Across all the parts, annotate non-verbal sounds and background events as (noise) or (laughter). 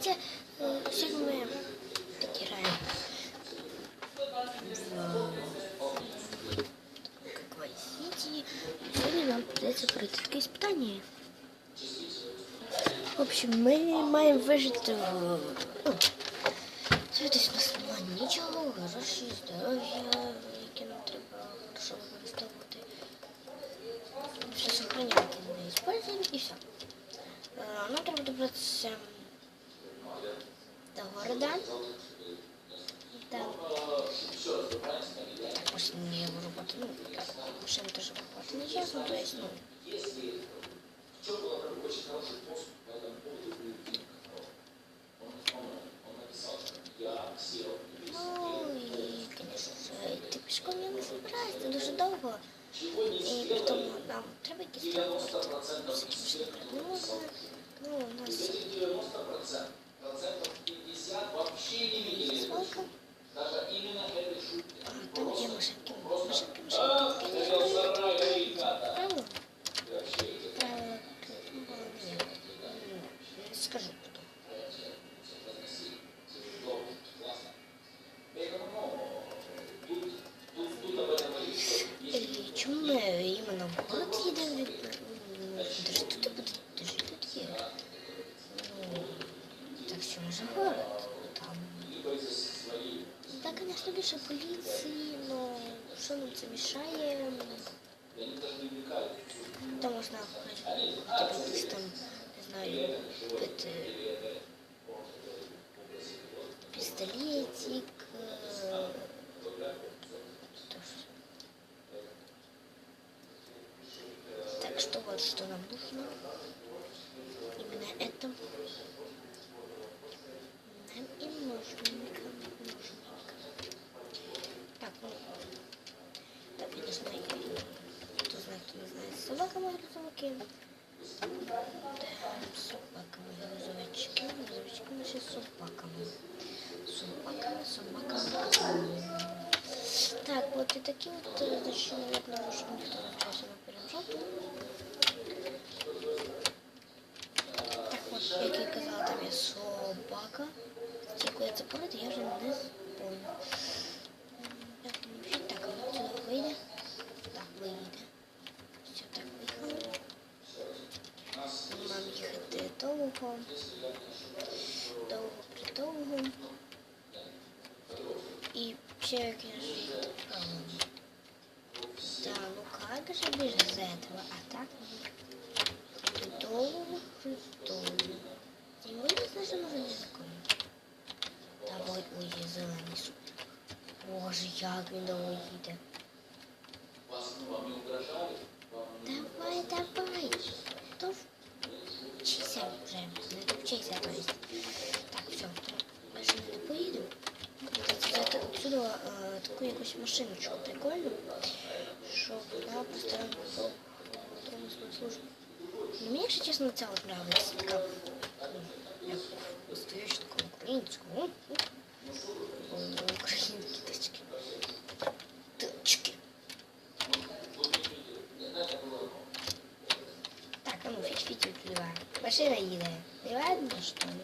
Дивіться, е, сьогодні ми такі граємо в как Vice City. Сьогодні нам придеться пройти таке испытание. В общем, ми маємо вижити в... Ну, Дивитись, у нас немає нічого, гроші, здоров'я, яке нам треба хорошо використовувати. Все сохраняти не используємо і все. Е, Нам треба добратися до города. Да. Так, машина не работает. Ну, машина тоже работает нечестно, то есть, ну, Ну і, звісно, ти пішком я не збираюся, це дуже довго. І при тому нам треба якісь транспорт. З якимось наприклад, не можна. Ну, у нас є свалка. А, там є машинки. Машинки, машинки. Там можна хоча б там, не знаю, купити пістолетик. е, тож. Так что вот что нам нужно. Именно это. Нам и нужненько, нужненько. Так, ну. Так, конечно, и- кто знает, кто не знает. Собака моя грузовики. Да, собака моя грузовички. Грузовички наши с собаками. Собака, собака. Так, вот и такие вот, э, значит, наверное, что никто не вчился на пережату. Так от, як я казала, там є собака. З якої це поряд, я вже не. Як там вообще? Так, вона сюди вийде. Так, вийде. довго. Довго, придовго. И вообще, конечно, это правильно. Да, ну как же без этого? А так Христову, Христову. І ми не знаємо вже язиком. Давай, ой, я зелений супер. Боже, як він довго машиночку прикольну, щоб вона постоянно по тормозну службу. Ну, мені, якщо чесно, ця от нравиться. Така, ну, як настояща така українська. О, о. О, Українські тачки. Тачки. Так, а ну, фіч-фіч відкриваємо. Машина їде. Не ладно, що ли?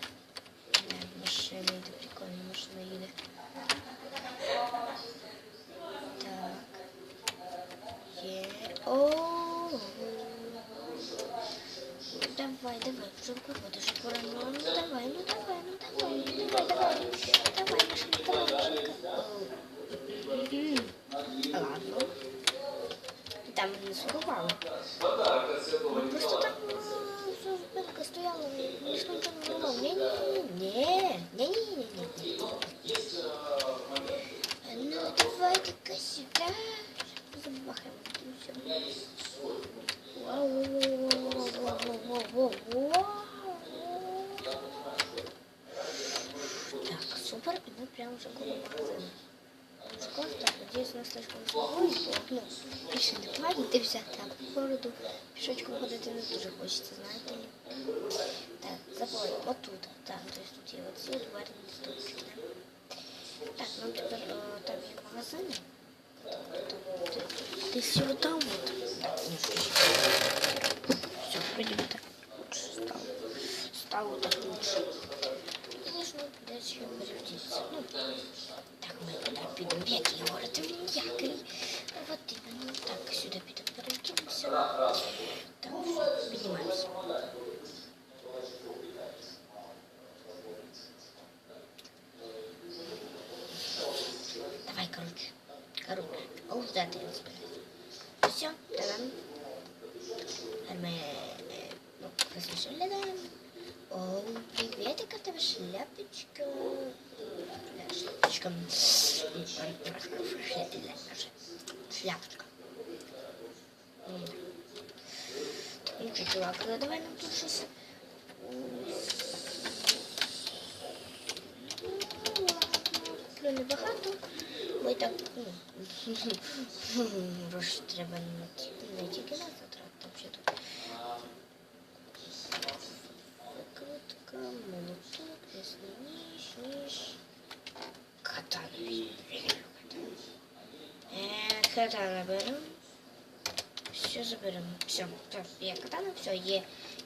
Вже пора. Ну, ну давай, ну давай, ну давай, ну давай. Давай, слишком спокійно, бо, ну, більше не платитися, так, по городу пішочком ходити не дуже хочеться, знаєте ли. Так, забули, отут, так, то есть тут є оці дверні стопчики. Так, нам тепер о, там є магазини. Десь вот там вот. Так, не Все, вроде бы так лучше стало. Стало так лучше. Коротше, перевчитися. Ну, так ми туди підемо, який город, він який. Ну, вот іменно, ну, так, сюди підемо, перевчимося. Так, піднімаємося. Давай, короче, короче, он сюда ты Все, давай. А мы, э, ну, послушали, да? Оу, шляпочка? Э, Шляпочка. Шляпочка. М. Ну что, чувак, э, давай нам тут щось. Ну, ладно, куплю небагато. Бо і так, ну, (laughs) гроші треба не ті- не тільки на затрат, взагалі тут. Викрутка, молоток, ясний ніж, ніж. Катана візьму, реально катана. Е, катана беремо. Все заберемо. Все, так, є катана, все, є,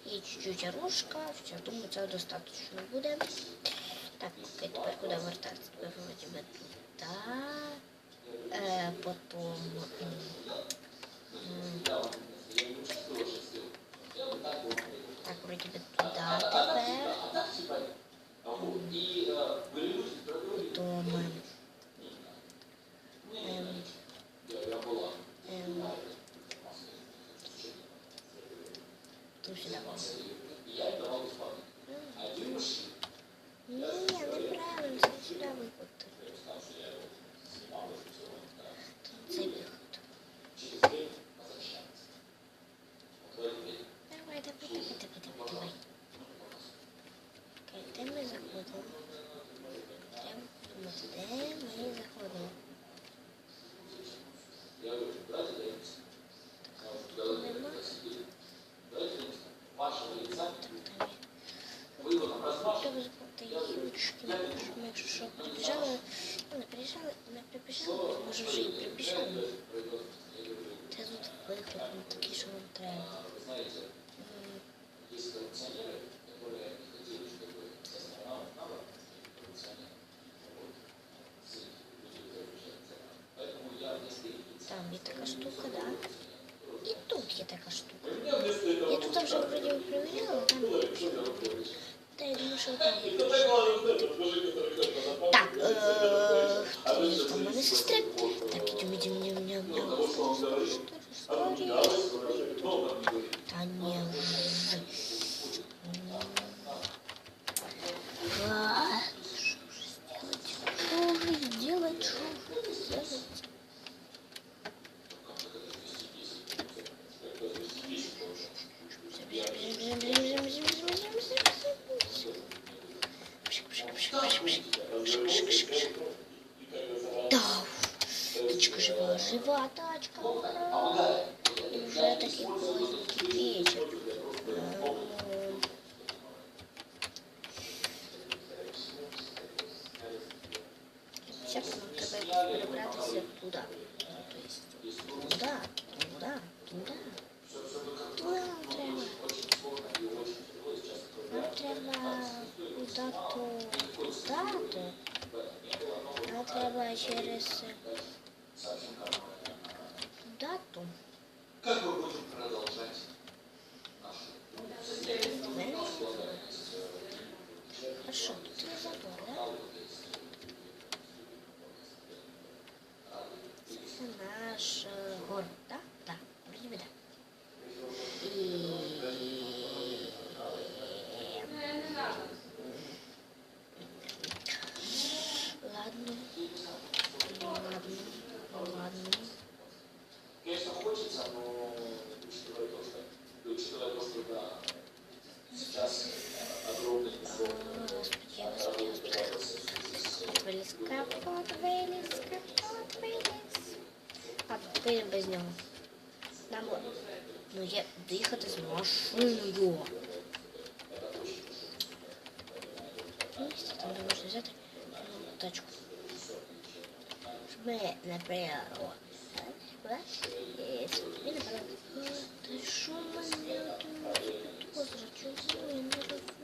є чуть-чуть оружка, все, думаю, цього достатньо буде. Так, окей, тепер куди вертатися? Тепер вроді туди. Е, потім... м, м, Так, вроді би туди тепер. Потім... Ем, ем, тут сюди. Ні, неправильно, це сюди виход. Давай, давай, давай. Окей, де ми заходимо? Треба подумати, де ми заходимо. така штука, да? І тут є така штука. Я тут вже вроді перевіряла, там є. Та я думаю, що там є. Так, е, хто є там у мене сестри? Так, ідемо, ідемо, ідемо, ідемо, ідемо. Тачка! И уже такой поздний вечер. Эм, Сейчас нам треба перебратися туди. Ну, то есть туди, туди, туди. Туди нам треба. Нам треба куди-то, куди-то. Нам треба через куди-то. Как мы будем продолжать нашу Хорошо, тут я забор, да? Это наш э, город, да? Да, вроде бы да. И... Ладно, ладно, ладно. Конечно, хочется, но учитывая то, что, учитывая то, что да, сейчас огромный кусок Господи, господи, господи. Капелес, капелес, капелес Ладно, поїдемо без нього. Нам ну, є доїхати з машиною. Місце там де можна взяти ну, тачку. Щоб ми не приїхали. І собі не пора. Та що мене тут підозра? Чого я не розумію?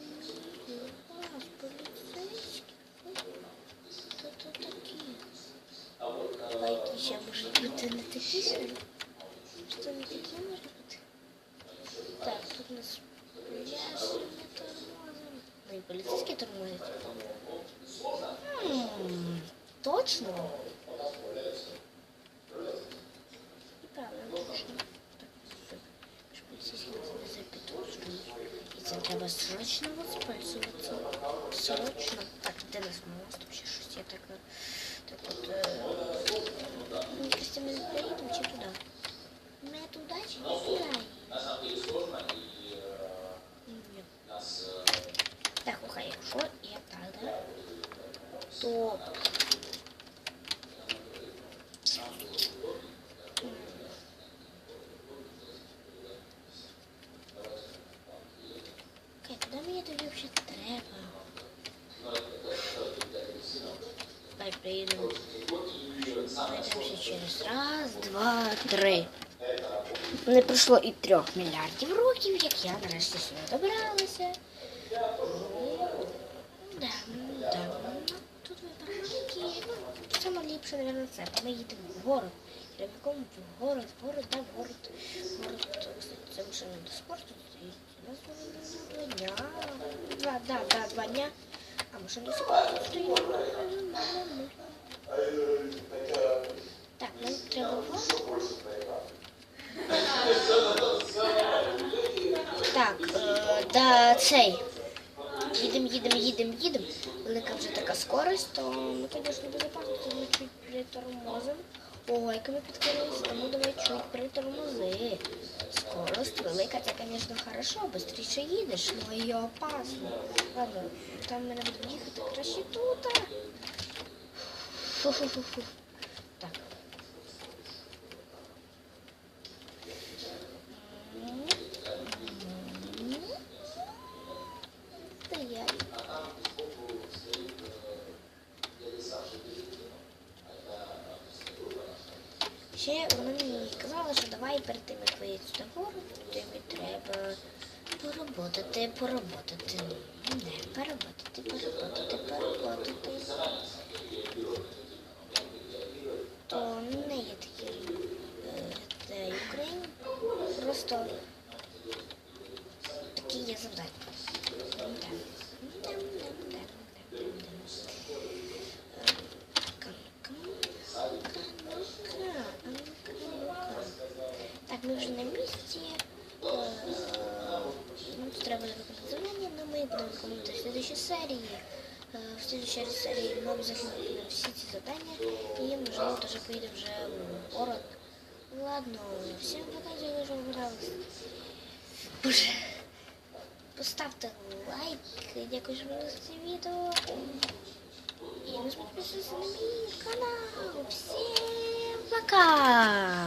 Що не такі може бути? Так, тут у нас ясені тормозом. Ну і поліцейські тормозять. М, Точно? І правильно, точно. Так, все. Ж поліцейські нас не запідозрюють. І цим треба срочно воспользуватися. Срочно. Так, де нас мост? Вообще щось я так... Так от... Е... Ну, просто ми поїдемо чи туди? Ми туди чи не и э, э, Так, слухай, якщо я так, да? То... через раз, два, три. Не пройшло і трьох мільярдів років, як я нарешті сюди добралася. Да, да. Тут вибирайки. Ну, саме ліпше, мабуть, це. Ми їдемо в город. Прямиком в город, город, да, город. Город, кстати, це машина до спорту. Два дня. Два, да, да, два дня. А машина до спорту стоїть. Так, нам треба в. Так, е, да, цей. Їдемо, їдемо, їдемо, їдемо. Велика вже така скорость, то ми, звісно, безопасно, то ми чуть притормозимо. Ого, як ми підкорилися, тому давай чуть притормози. Скорость велика, це, звісно, хорошо, швидше їдеш, але і опасно. Ладно, там ми не будемо їхати, краще тут. Фу-фу-фу-фу. Так. Стоять. Ще вона мені казала, що давай перед тим, як виїдь сюди вгору, тобі треба поработати, поработати. Не, поработати, поработати, поработати. завдання, але ми будемо виконувати в следующій серії. Е, В следующій серії ми обов'язково виконуємо всі ці завдання і, можливо, теж поїде вже в город. Ладно, всім пока, дякую, що понравилось. Боже. Поставте лайк, дякую, що дивилися це відео. І не підписуйтесь на мій канал. Всім пока!